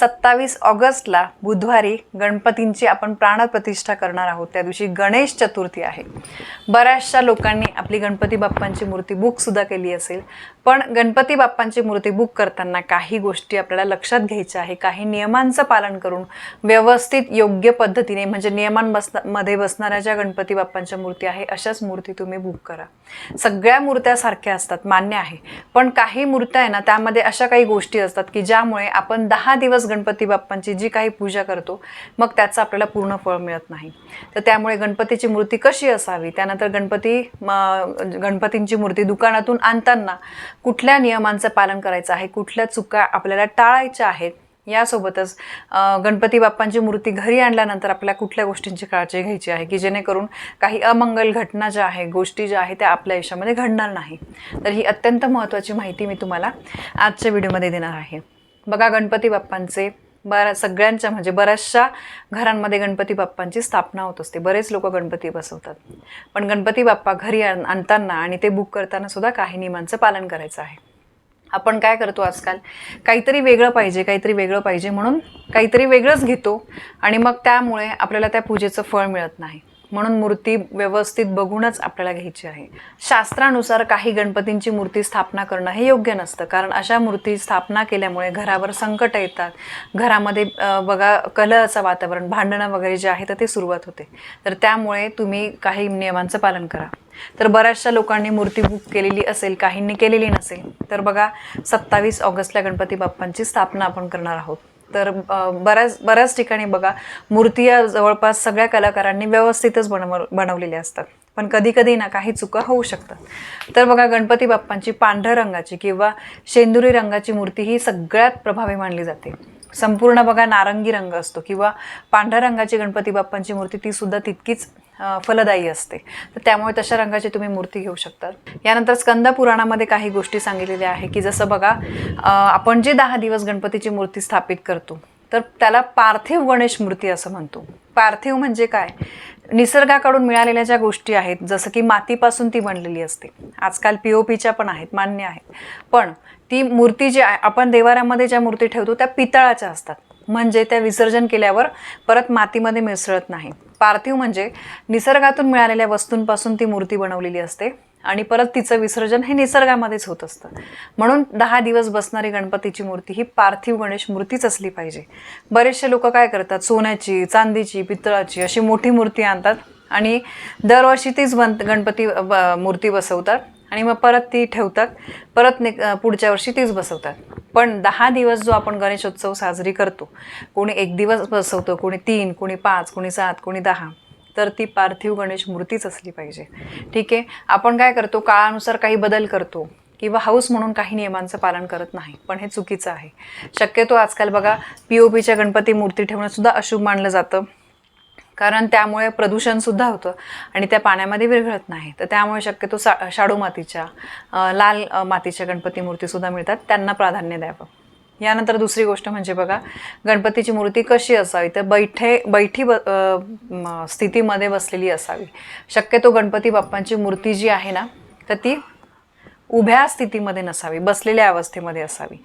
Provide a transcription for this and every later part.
सत्तावीस ऑगस्टला बुधवारी गणपतींची आपण प्राणप्रतिष्ठा करणार आहोत. त्या दिवशी गणेश चतुर्थी आहे. बऱ्याचशा लोकांनी आपली गणपती बाप्पांची मूर्ती बुकसुद्धा केली असेल. पण गणपती बाप्पांची मूर्ती बुक करताना काही गोष्टी आपल्याला लक्षात घ्यायच्या आहे. काही नियमांचं पालन करून व्यवस्थित योग्य पद्धतीने म्हणजे नियमांमध्ये बसणाऱ्या ज्या गणपती बाप्पांच्या मूर्ती आहे अशाच मूर्ती तुम्ही बुक करा. सगळ्या मूर्त्या सारख्या असतात मान्य आहे. पण काही मूर्त्या आहे ना त्यामध्ये अशा काही गोष्टी असतात की ज्यामुळे आपण दहा दिवस गणपती बाप्पांची जी काही पूजा करतो मग त्याचं आपल्याला पूर्ण फळ मिळत नाही. तर त्यामुळे गणपतीची मूर्ती कशी असावी? त्यानंतर गणपती गणपतींची मूर्ती दुकानातून आणताना कुठल्या नियमांचं पालन करायचं आहे? कुठल्या चुका आपल्याला टाळायच्या आहेत? यासोबतच गणपती बाप्पांची मूर्ती घरी आणल्यानंतर आपल्याला कुठल्या गोष्टींची काळजी घ्यायची आहे? की जेणेकरून काही अमंगल घटना ज्या आहे गोष्टी ज्या आहेत त्या आपल्या आयुष्यामध्ये घडणार नाही? तर ही अत्यंत महत्त्वाची माहिती मी तुम्हाला आजच्या व्हिडिओमध्ये देणार आहे. बघा गणपती बाप्पांचे बऱ्या सगळ्यांच्या म्हणजे बऱ्याचशा घरांमध्ये गणपती बाप्पांची स्थापना होत असते. बरेच लोक गणपती बसवतात. पण गणपती बाप्पा घरी आण आणताना आणि ते बुक करताना सुद्धा काही नियमांचं पालन करायचं आहे. आपण काय करतो आजकाल? काहीतरी वेगळं पाहिजे काहीतरी वेगळं पाहिजे म्हणून काहीतरी वेगळंच घेतो आणि मग त्यामुळे आपल्याला त्या पूजेचं फळ मिळत नाही. म्हणून मूर्ती व्यवस्थित बघूनच आपल्याला घ्यायची आहे. शास्त्रानुसार काही गणपतींची मूर्ती स्थापना करणं हे योग्य नसतं. कारण अशा मूर्ती स्थापना केल्यामुळे घरावर संकट येतात. घरामध्ये बघा कलहचं वातावरण भांडणं वगैरे जे आहे तर ते सुरुवात होते. तर त्यामुळे तुम्ही काही नियमांचं पालन करा. तर बऱ्याचशा लोकांनी मूर्ती बुक केलेली असेल काहींनी केलेली नसेल तर बघा सत्तावीस ऑगस्टला गणपती बाप्पांची स्थापना आपण करणार आहोत. तर बऱ्याच बऱ्याच ठिकाणी बघा मूर्ती या जवळपास सगळ्या कलाकारांनी व्यवस्थितच बनव बनवलेल्या असतात. पण कधी कधी ना काही चुका होऊ शकतात. तर बघा गणपती बाप्पांची पांढऱ्या रंगाची किंवा शेंदुरी रंगाची मूर्ती ही सगळ्यात प्रभावी मानली जाते. संपूर्ण बघा नारंगी रंग असतो किंवा पांढऱ्या रंगाची गणपती बाप्पांची मूर्ती ती सुद्धा तितकीच फलदायी असते. तर त्यामुळे तशा रंगाची तुम्ही मूर्ती घेऊ शकता. यानंतर स्कंद पुराणामध्ये काही गोष्टी सांगितलेल्या आहे की जसं बघा आपण जे दहा दिवस गणपतीची मूर्ती स्थापित करतो तर त्याला पार्थिव गणेश मूर्ती असं म्हणतो. पार्थिव म्हणजे काय? निसर्गाकडून मिळालेल्या ज्या गोष्टी आहेत जसं की मातीपासून ती बनलेली असते. आजकाल पी ओ पीच्या पण आहेत मान्य आहेत. पण ती मूर्ती जी आहे आपण देवाऱ्यामध्ये ज्या मूर्ती ठेवतो त्या पितळाच्या असतात. म्हणजे त्या विसर्जन केल्यावर परत मातीमध्ये मिसळत नाही. पार्थिव म्हणजे निसर्गातून मिळालेल्या वस्तूंपासून ती मूर्ती बनवलेली असते आणि परत तिचं विसर्जन हे निसर्गामध्येच होत असतं. म्हणून दहा दिवस बसणारी गणपतीची मूर्ती ही पार्थिव गणेश मूर्तीच असली पाहिजे. बरेचसे लोक काय करतात सोन्याची चांदीची पितळाची अशी मोठी मूर्ती आणतात आणि दरवर्षी तीच बन गणपती ब- मूर्ती बसवतात. आणि मग परत ती ठेवतात. परत ने पुढच्या वर्षी तीच बसवतात. पण दहा दिवस जो आपण गणेशोत्सव साजरी करतो कोणी एक दिवस बसवतो कोणी तीन कोणी पाच कोणी सात कोणी दहा तर ती पार्थिव गणेश मूर्तीच असली पाहिजे. ठीक आहे? आपण काय करतो? काळानुसार काही बदल करतो किंवा हाऊस म्हणून काही नियमांचं पालन करत नाही पण हे चुकीचं आहे. शक्यतो आजकाल बघा पी ओ पीच्या गणपती मूर्ती ठेवणं सुद्धा अशुभ मानलं जातं. कारण त्यामुळे प्रदूषणसुद्धा होतं आणि त्या पाण्यामध्ये विरघळत नाही. तर त्यामुळे शक्यतो सा शाडू मातीच्या लाल मातीच्या गणपती मूर्तीसुद्धा मिळतात. त्यांना प्राधान्य द्यावं. यानंतर दुसरी गोष्ट म्हणजे बघा गणपतीची मूर्ती कशी असावी? तर बैठे बैठी ब म, स्थितीमध्ये बसलेली असावी. शक्यतो गणपती बाप्पांची मूर्ती जी आहे ना तर ती उभ्या स्थितीमध्ये नसावी बसलेल्या अवस्थेमध्ये असावी.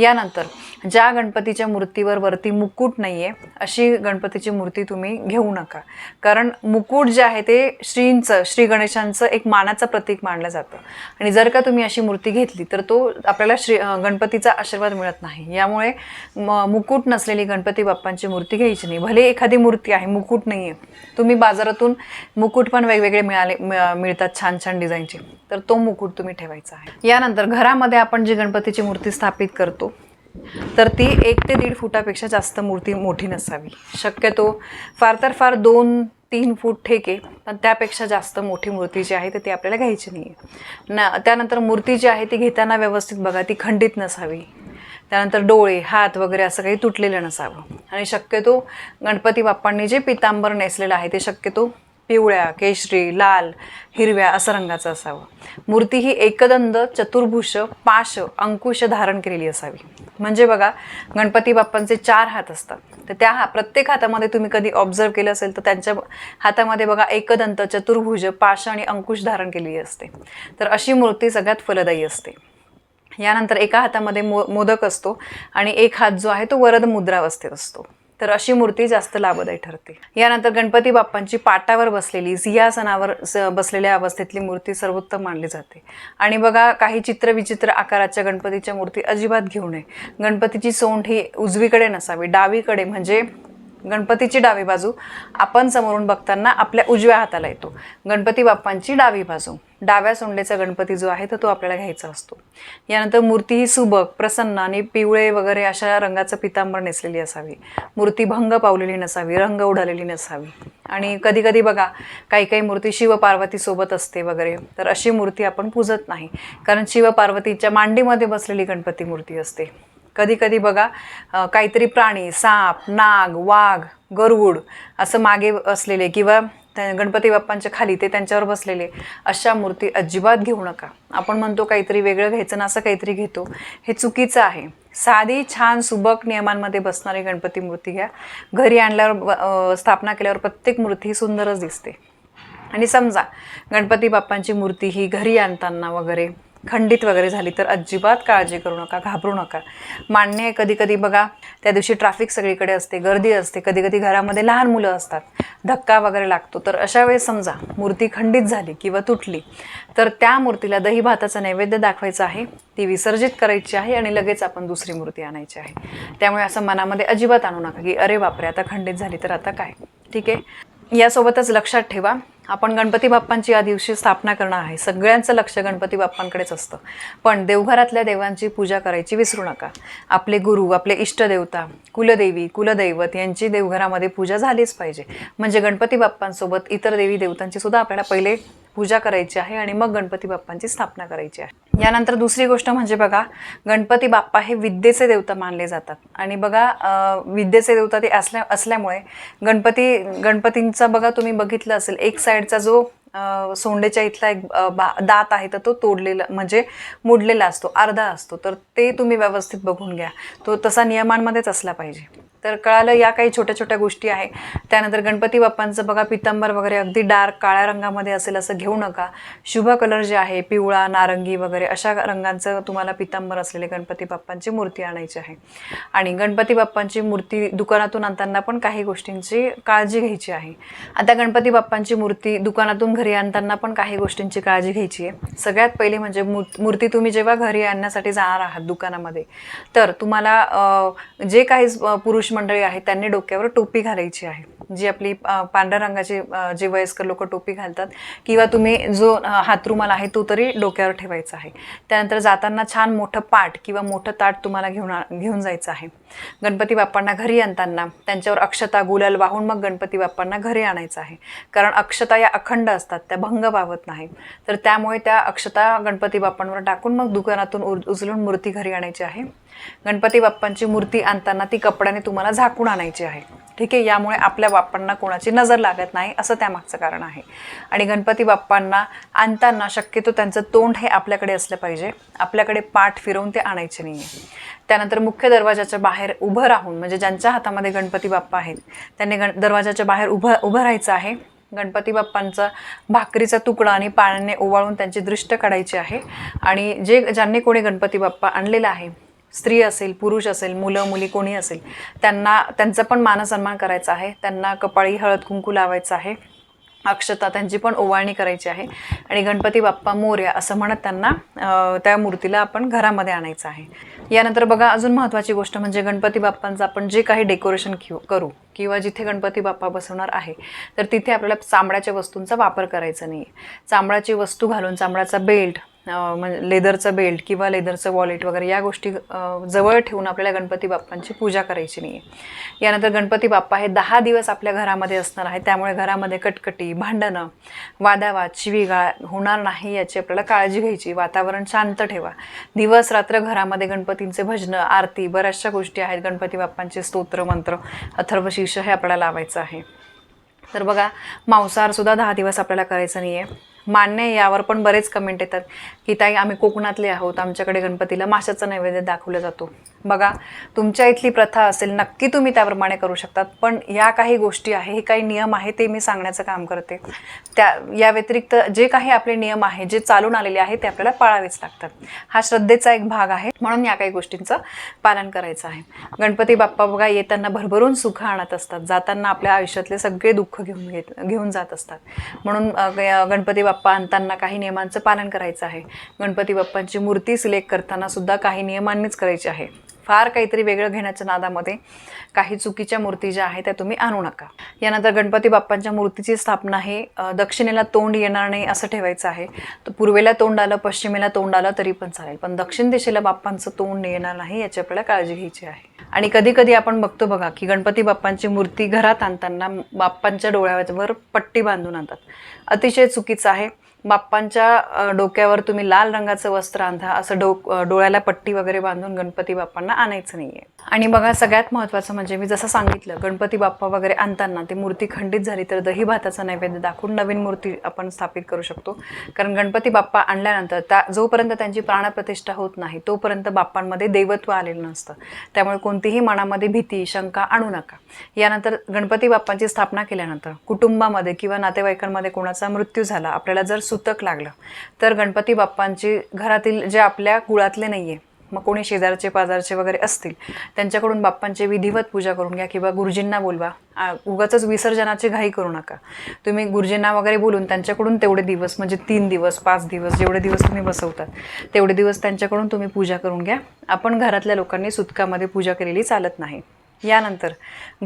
यानंतर ज्या गणपतीच्या मूर्तीवर वरती मुकुट नाही आहे अशी गणपतीची मूर्ती तुम्ही घेऊ नका. कारण मुकुट जे आहे ते श्रींचं श्री गणेशांचं एक मानाचं प्रतीक मानलं जातं. आणि जर का तुम्ही अशी मूर्ती घेतली तर तो आपल्याला श्री गणपतीचा आशीर्वाद मिळत नाही. यामुळे म मुकुट नसलेली गणपती बाप्पांची मूर्ती घ्यायची नाही. भले एखादी मूर्ती आहे मुकुट नाही आहे तुम्ही बाजारातून मुकुट पण वेगवेगळे मिळाले मिळतात छान छान डिझाईनचे. तर तो मुकुट तुम्ही ठेवायचा. आहे. यानंतर घरामध्ये आपण जी गणपतीची मूर्ती स्थापित करतो तर ती एक ते दीड फुटापेक्षा जास्त मूर्ती मोठी नसावी. शक्यतो फार तर फार दोन तीन फूट ठेके पण त्यापेक्षा जास्त मोठी मूर्ती जी आहे तर ती आपल्याला घ्यायची नाही आहे ना त्यानंतर मूर्ती जी आहे ती घेताना व्यवस्थित बघा ती खंडित नसावी. त्यानंतर डोळे हात वगैरे असं काही तुटलेलं नसावं. आणि शक्यतो गणपती बाप्पांनी जे पितांबर नेसलेलं आहे ते शक्यतो पिवळ्या केशरी लाल हिरव्या असं रंगाचं असावं. मूर्ती ही एकदंत चतुर्भुष पाश अंकुश धारण केलेली असावी. म्हणजे बघा गणपती बाप्पांचे चार हात असतात. तर त्या हा प्रत्येक हातामध्ये तुम्ही कधी ऑब्झर्व केलं असेल तर त्यांच्या हातामध्ये बघा एकदंत चतुर्भुज पाश आणि अंकुश धारण केलेली असते. तर अशी मूर्ती सगळ्यात फलदायी असते. यानंतर एका हातामध्ये मो मोदक असतो आणि एक हात जो आहे तो वरद मुद्रावस्थेत असतो. तर अशी मूर्ती जास्त लाभदायी ठरते. यानंतर गणपती बाप्पांची पाटावर बसलेली सिंहासनावर स बसलेल्या अवस्थेतली मूर्ती सर्वोत्तम मानली जाते. आणि बघा काही चित्रविचित्र आकाराच्या गणपतीच्या मूर्ती अजिबात घेऊ नये. गणपतीची सोंड ही उजवीकडे नसावी डावीकडे म्हणजे गणपतीची डावी बाजू आपण समोरून बघताना आपल्या उजव्या हाताला येतो. गणपती बाप्पांची डावी बाजू. डाव्या सोंडेचा गणपती जो आहे तर तो आपल्याला घ्यायचा असतो. यानंतर मूर्ती ही सुबक प्रसन्न आणि पिवळे वगैरे अशा रंगाचं पितांबर नेसलेली असावी. मूर्ती भंग पावलेली नसावी रंग उडालेली नसावी. आणि कधी कधी बघा काही काही मूर्ती शिव असते वगैरे तर अशी मूर्ती आपण पूजत नाही. कारण शिव पार्वतीच्या मांडीमध्ये बसलेली गणपती मूर्ती असते. कधी कधी बघा काहीतरी प्राणी साप नाग वाघ गरुड असं मागे असलेले किंवा त्या गणपती बाप्पांच्या खाली ते त्यांच्यावर बसलेले अशा मूर्ती अजिबात घेऊ नका. आपण म्हणतो काहीतरी वेगळं घ्यायचं ना असं काहीतरी घेतो. हे चुकीचं आहे. साधी छान सुबक नियमांमध्ये बसणारी गणपती मूर्ती घ्या. घरी आणल्यावर स्थापना केल्यावर प्रत्येक मूर्ती ही सुंदरच दिसते. आणि समजा गणपती बाप्पांची मूर्ती ही घरी आणताना वगैरे खंडित वगैरे झाली तर अजिबात काळजी करू नका घाबरू नका. मान्य आहे कधी कधी बघा त्या दिवशी ट्रॅफिक सगळीकडे असते गर्दी असते कधी कधी घरामध्ये लहान मुलं असतात धक्का वगैरे लागतो. तर अशा वेळेस समजा मूर्ती खंडित झाली किंवा तुटली तर त्या मूर्तीला दही भाताचा नैवेद्य दाखवायचा आहे ती विसर्जित करायची आहे आणि लगेच आपण दुसरी मूर्ती आणायची आहे. त्यामुळे असं मनामध्ये अजिबात आणू नका की अरे बापरे आता खंडित झाली तर आता काय? ठीक आहे? यासोबतच लक्षात ठेवा आपण गणपती बाप्पांची या दिवशी स्थापना करणार आहे. सगळ्यांचं लक्ष गणपती बाप्पांकडेच असतं. पण देवघरातल्या देवांची पूजा करायची विसरू नका. आपले गुरु आपले इष्टदेवता कुलदेवी कुलदैवत यांची देवघरामध्ये पूजा झालीच पाहिजे. म्हणजे गणपती बाप्पांसोबत इतर देवी देवतांची सुद्धा आपल्याला पहिले पूजा करायची आहे आणि मग गणपती बाप्पांची स्थापना करायची आहे. यानंतर दुसरी गोष्ट म्हणजे बघा गणपती बाप्पा हे विद्येचे देवता मानले जातात. आणि बघा विद्येचे देवता ते असल्या असल्यामुळे गणपती गणपतींचा बघा तुम्ही बघितलं असेल एक साईडचा जो सोंडेच्या इथला एक बा दात आहे तर तो तोडलेला म्हणजे मोडलेला असतो अर्धा असतो. तर ते तुम्ही व्यवस्थित बघून घ्या. तो तसा नियमांमध्येच असला पाहिजे. तर कळालं या काही छोट्या छोट्या गोष्टी आहे. त्यानंतर गणपती बाप्पांचं बघा पितांबर वगैरे अगदी डार्क काळ्या रंगामध्ये असेल असं घेऊ नका. शुभ कलर जे आहे पिवळा नारंगी वगैरे अशा रंगांचं तुम्हाला पितांबर असलेले गणपती बाप्पांची मूर्ती आणायची आहे. आणि गणपती बाप्पांची मूर्ती दुकानातून आणताना पण काही गोष्टींची काळजी घ्यायची आहे. आता गणपती बाप्पांची मूर्ती दुकानातून घरी आणताना पण काही गोष्टींची काळजी घ्यायची आहे. सगळ्यात पहिले म्हणजे मूर्ती तुम्ही जेव्हा घरी आणण्यासाठी जाणार आहात दुकानामध्ये तर तुम्हाला जे काही पुरुष पुरुष मंडळी आहेत त्यांनी डोक्यावर टोपी घालायची आहे. जी आपली पांढऱ्या रंगाची जे वयस्कर लोक टोपी घालतात किंवा तुम्ही जो हातरुमाल आहे तो तरी डोक्यावर ठेवायचा आहे. त्यानंतर जाताना छान मोठं पाट किंवा मोठं ताट तुम्हाला घेऊन घेऊन जायचं आहे. गणपती बाप्पांना घरी आणताना त्यांच्यावर अक्षता गुलाल वाहून मग गणपती बाप्पांना घरी आणायचं आहे. कारण अक्षता या अखंड असतात त्या भंग पावत नाही. तर त्यामुळे त्या अक्षता गणपती बाप्पांवर टाकून मग दुकानातून उर- उचलून मूर्ती घरी आणायची आहे. गणपती बाप्पांची मूर्ती आणताना ती कपड्याने तुम्हाला झाकून आणायची आहे. ठीक आहे? यामुळे आपल्या बाप्पांना कोणाची नजर लागत नाही असं त्यामागचं कारण आहे. आणि गणपती बाप्पांना आणताना शक्यतो त्यांचं तोंड हे आपल्याकडे असलं पाहिजे. आपल्याकडे पाठ फिरवून ते आणायचे नाही आहे त्यानंतर मुख्य दरवाजाच्या बाहेर उभं राहून म्हणजे ज्यांच्या हातामध्ये गणपती बाप्पा आहेत त्यांनी गण दरवाजाच्या बाहेर उभं उभं राहायचं आहे. गणपती बाप्पांचा भाकरीचा तुकडा आणि पाण्याने ओवाळून त्यांची दृष्ट काढायची आहे. आणि जे ज्यांनी कोणी गणपती बाप्पा आणलेला आहे स्त्री असेल पुरुष असेल मुलं मुली कोणी असेल त्यांना त्यांचा पण मानसन्मान करायचा आहे. त्यांना कपाळी हळद कुंकू लावायचं आहे. अक्षता त्यांची पण ओवाळणी करायची आहे. आणि गणपती बाप्पा मोर्या असं म्हणत त्यांना त्या मूर्तीला आपण घरामध्ये आणायचं आहे. यानंतर बघा अजून महत्त्वाची गोष्ट म्हणजे गणपती बाप्पांचं आपण जे काही डेकोरेशन घेऊ करू किंवा जिथे गणपती बाप्पा बसवणार आहे तर तिथे आपल्याला चांबड्याच्या वस्तूंचा वापर करायचा नाही चांबड्याची वस्तू घालून चामड्याचा बेल्ट म्हणजे लेदरचं बेल्ट किंवा लेदरचं वॉलेट वगैरे या गोष्टी जवळ ठेवून आपल्याला गणपती बाप्पांची पूजा करायची नाही आहे यानंतर गणपती बाप्पा हे दहा दिवस आपल्या घरामध्ये असणार आहे त्यामुळे घरामध्ये कटकटी भांडणं वादावाद शिवीगाळ होणार नाही याची आपल्याला काळजी घ्यायची. वातावरण शांत ठेवा. दिवस रात्र घरामध्ये गणपतींचे भजनं आरती बऱ्याचशा गोष्टी आहेत. गणपती बाप्पांचे स्तोत्र मंत्र अथर्वशीर्ष हे आपल्याला लावायचं आहे. तर बघा मांसाहारसुद्धा दहा दिवस आपल्याला करायचं नाही आहे मान्य आहे यावर पण बरेच कमेंट येतात की ताई आम्ही कोकणातले आहोत आमच्याकडे गणपतीला माशाचा नैवेद्य दाखवला जातो. बघा तुमच्या इथली प्रथा असेल नक्की तुम्ही त्याप्रमाणे करू शकतात पण या काही गोष्टी आहे हे काही नियम आहे ते मी सांगण्याचं काम करते. त्या या व्यतिरिक्त जे काही आपले नियम आहे जे चालून आलेले आहे ते आपल्याला पाळावेच लागतात. हा श्रद्धेचा एक भाग आहे म्हणून या काही गोष्टींचं पालन करायचं आहे. गणपती बाप्पा बघा येताना भरभरून सुख आणत असतात जाताना आपल्या आयुष्यातले सगळे दुःख घेऊन घेत घेऊन जात असतात. म्हणून गणपती बाप्पा आणताना काही नियमांचं पालन करायचं आहे. गणपती बाप्पांची मूर्ती सिलेक्ट करताना सुद्धा काही नियमांनीच करायची आहे. फार काहीतरी वेगळं घेण्याच्या नादामध्ये काही चुकीच्या मूर्ती ज्या आहेत त्या तुम्ही आणू नका. यानंतर गणपती बाप्पांच्या मूर्तीची स्थापना हे दक्षिणेला तोंड येणार नाही असं ठेवायचं आहे. तर पूर्वेला तोंड आलं पश्चिमेला तोंड आलं तरी पण चालेल. पण दक्षिण दिशेला बाप्पांचं तोंड येणार नाही याची आपल्याला काळजी घ्यायची आहे. आणि कधी कधी आपण बघतो बघा की गणपती बाप्पांची मूर्ती घरात आणताना बाप्पांच्या डोळ्यावर पट्टी बांधून आणतात. अतिशय चुकीचं आहे. बाप्पांच्या डोक्यावर तुम्ही लाल रंगाचं वस्त्र आणता असं डोक डोळ्याला पट्टी वगैरे बांधून गणपती बाप्पांना आणायचं नाही आहे आणि बघा सगळ्यात महत्त्वाचं म्हणजे मी जसं सांगितलं गणपती बाप्पा वगैरे आणताना ती मूर्ती खंडित झाली तर दही भाताचा नैवेद्य दाखवून नवीन मूर्ती आपण स्थापित करू शकतो. कारण गणपती बाप्पा आणल्यानंतर त्या जोपर्यंत त्यांची प्राणप्रतिष्ठा होत नाही तोपर्यंत बाप्पांमध्ये देवत्व आलेलं नसतं. त्यामुळे कोणतीही मनामध्ये भीती शंका आणू नका. यानंतर गणपती बाप्पांची स्थापना केल्यानंतर कुटुंबामध्ये किंवा नातेवाईकांमध्ये कोणाचा मृत्यू झाला आपल्याला जर सुतक लागलं. तर गणपती बाप्पांची घरातील जे आपल्या कुळातले नाही आहे मग कोणी शेजारचे पाजारचे वगैरे असतील त्यांच्याकडून बाप्पांची विधिवत पूजा करून घ्या किंवा गुरुजींना बोलवा. उगाचच विसर्जनाची घाई करू नका. तुम्ही गुरुजींना वगैरे बोलून त्यांच्याकडून तेवढे दिवस म्हणजे तीन दिवस पाच दिवस जेवढे दिवस तुम्ही बसवतात तेवढे दिवस त्यांच्याकडून तुम्ही पूजा करून घ्या. आपण घरातल्या लोकांनी सुतकामध्ये पूजा केलेली चालत नाही. यानंतर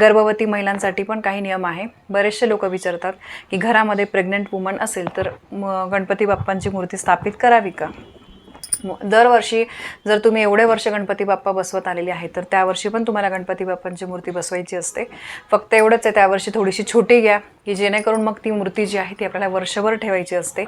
गर्भवती महिलांसाठी पण काही नियम आहे. बरेचसे लोक विचारतात की घरामध्ये प्रेग्नंट वुमन असेल तर म- गणपती बाप्पांची मूर्ती स्थापित करावी का? म- दरवर्षी जर तुम्ही एवढे वर्ष गणपती बाप्पा बसवत आलेले आहे तर त्यावर्षी पण तुम्हाला गणपती बाप्पांची मूर्ती बसवायची असते. फक्त एवढंच आहे त्यावर्षी थोडीशी छोटी घ्या. की जेणेकरून मग ती मूर्ती जी आहे ती आपल्याला वर्षभर ठेवायची असते.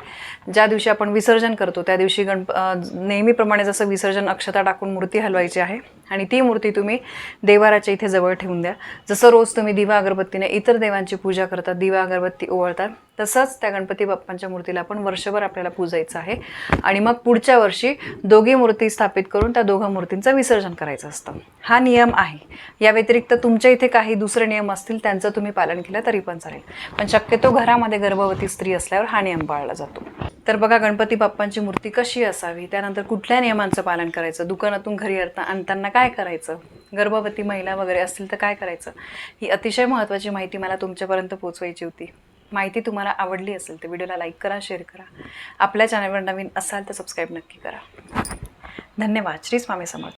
ज्या दिवशी आपण विसर्जन करतो त्या दिवशी गणप नेहमीप्रमाणे जसं विसर्जन अक्षता टाकून मूर्ती हलवायची आहे आणि ती मूर्ती तुम्ही देवाराच्या इथे जवळ ठेवून द्या. जसं रोज तुम्ही दिवा अगरबत्तीने इतर देवांची पूजा करतात दिवा अगरबत्ती ओवाळतात तसंच त्या गणपती बाप्पांच्या मूर्तीला पण वर्षभर आपल्याला पूजायचं आहे. आणि मग पुढच्या वर्षी दोघी मूर्ती स्थापित करून त्या दोघं मूर्तींचं विसर्जन करायचं असतं. हा नियम आहे. या व्यतिरिक्त तुमच्या इथे काही दुसरे नियम असतील त्यांचं तुम्ही पालन केलं तरी पण चालेल. पण शक्यतो घरामध्ये गर्भवती स्त्री असल्यावर हा नियम पाळला जातो. तर बघा गणपती बाप्पांची मूर्ती कशी असावी? त्यानंतर कुठल्या नियमांचं पालन करायचं? दुकानातून घरी आणता आणताना काय करायचं? गर्भवती महिला वगैरे असतील तर काय करायचं? ही अतिशय महत्त्वाची माहिती मला तुमच्यापर्यंत पोचवायची होती. माहिती तुम्हाला आवडली असेल तर व्हिडिओला लाईक करा शेअर करा. आपल्या चॅनलवर नवीन असाल तर सबस्क्राईब नक्की करा. धन्यवाद. श्री स्वामी समर्थ.